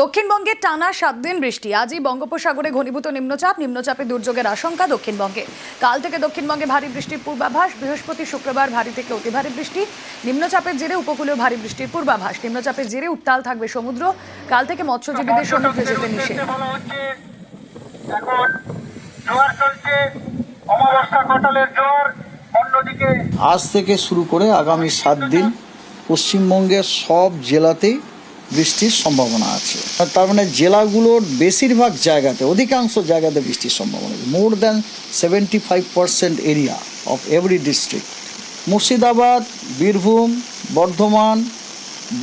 দক্ষিণবঙ্গে টানা সাত দিন বৃষ্টি। আজই বঙ্গোপসাগরে ঘনীভূত নিম্নচাপ নিম্নচাপে দুর্যোগের আশঙ্কা দক্ষিণবঙ্গে। কাল থেকে দক্ষিণবঙ্গে ভারী বৃষ্টির পূর্বাভাস বৃহস্পতি শুক্রবার ভারী থেকে অতি ভারী বৃষ্টি। নিম্নচাপের জেরে উপকূলীয় ভারী বৃষ্টির পূর্বাভাস। নিম্নচাপের জেরে উত্তাল থাকবে সমুদ্র। কাল থেকে মৎস্যজীবীদের সমুদ্রে যেতে নিষেধ। আজ থেকে শুরু করে আগামী সাত দিন পশ্চিমবঙ্গের সব জেলাতেই বৃষ্টির সম্ভাবনা আছে। তার মানে জেলাগুলোর বেশিরভাগ জায়গাতে, অধিকাংশ জায়গাতে বৃষ্টির সম্ভাবনা আছে। More than seventy five percent area of every district Murshidabad, Birbhum, Bardhaman,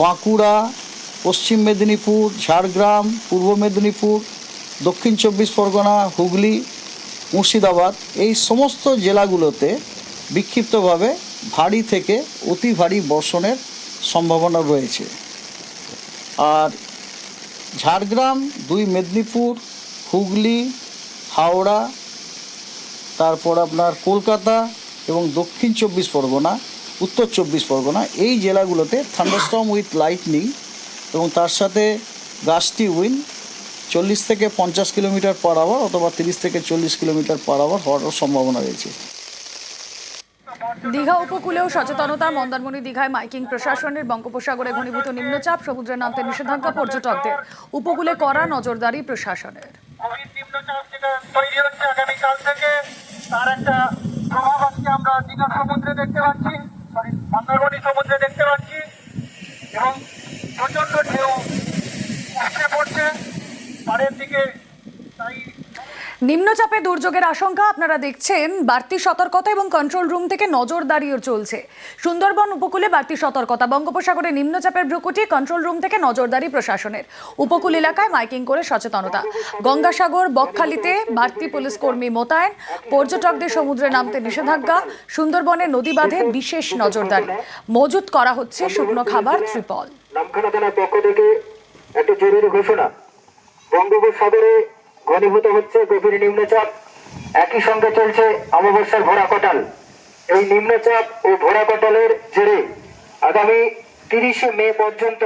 Bankura, Paschim Medinipur, Jhargram, পূর্ব মেদিনীপুর, দক্ষিণ চব্বিশ পরগনা, হুগলি, মুর্শিদাবাদ, এই সমস্ত জেলাগুলোতে বিক্ষিপ্তভাবে ভারী থেকে অতি ভারী বর্ষণের সম্ভাবনা রয়েছে। আর ঝাড়গ্রাম, দুই মেদিনীপুর, হুগলি, হাওড়া, তারপর আপনার কলকাতা এবং দক্ষিণ চব্বিশ পরগনা, উত্তর চব্বিশ পরগনা, এই জেলাগুলোতে থান্ডারস্টর্ম উইথ লাইটনিং এবং তার সাথে গাছটি উইন চল্লিশ থেকে পঞ্চাশ কিলোমিটার পার আওয়ার অথবা তিরিশ থেকে চল্লিশ কিলোমিটার পার আওয়ার হওয়ার সম্ভাবনা রয়েছে। দীঘা উপকূলেও সচেতনতা, মন্দারমণি, দীঘায় মাইকিং প্রশাসনের বঙ্গোপসাগরে ঘনীভূত নিম্নচাপ সমুদ্রে নামতে নিষেধাজ্ঞা পর্যটকদের। উপকূলে কড়া নজরদারি প্রশাসনের। তৈরি আমরা দীঘা সমুদ্রে দেখতে পাচ্ছি মন্দারমণি সমুদ্রে দেখতে পাচ্ছি, এবং প্রচণ্ড ঢেউ পড়ছে। পাড়ের দিকে তাই নিম্নচাপে দুর্যোগের আশঙ্কা, আপনারা দেখছেন বাড়তি সতর্কতা এবং কন্ট্রোল রুম থেকে নজরদারিও চলছে। সুন্দরবন উপকূলে বাড়তি সতর্কতা, বঙ্গোপসাগরে নিম্নচাপের ভ্রুকুটি কন্ট্রোল রুম থেকে নজরদারি প্রশাসনের। উপকূল এলাকায় মাইকিং করে সচেতনতা। গঙ্গাসাগর, বকখালিতে বাড়তি পুলিশ কর্মী মোতায়েন, পর্যটকদের সমুদ্রে নামতে নিষেধাজ্ঞা সুন্দরবনের নদী বাঁধে বিশেষ নজরদারি। মজুত করা হচ্ছে শুকনো খাবার ত্রিপল। নামখানা থানার পক্ষ থেকে একটি জরুরি ঘোষণা। বঙ্গোপসাগরে ঘনীভূত হচ্ছে গভীর নিম্নচাপ। একই সঙ্গে চলছে অমাবস্যার ভরা কটাল। এই নিম্নচাপ ও ভরা কটালের জেরে আগামী তিরিশে মে পর্যন্ত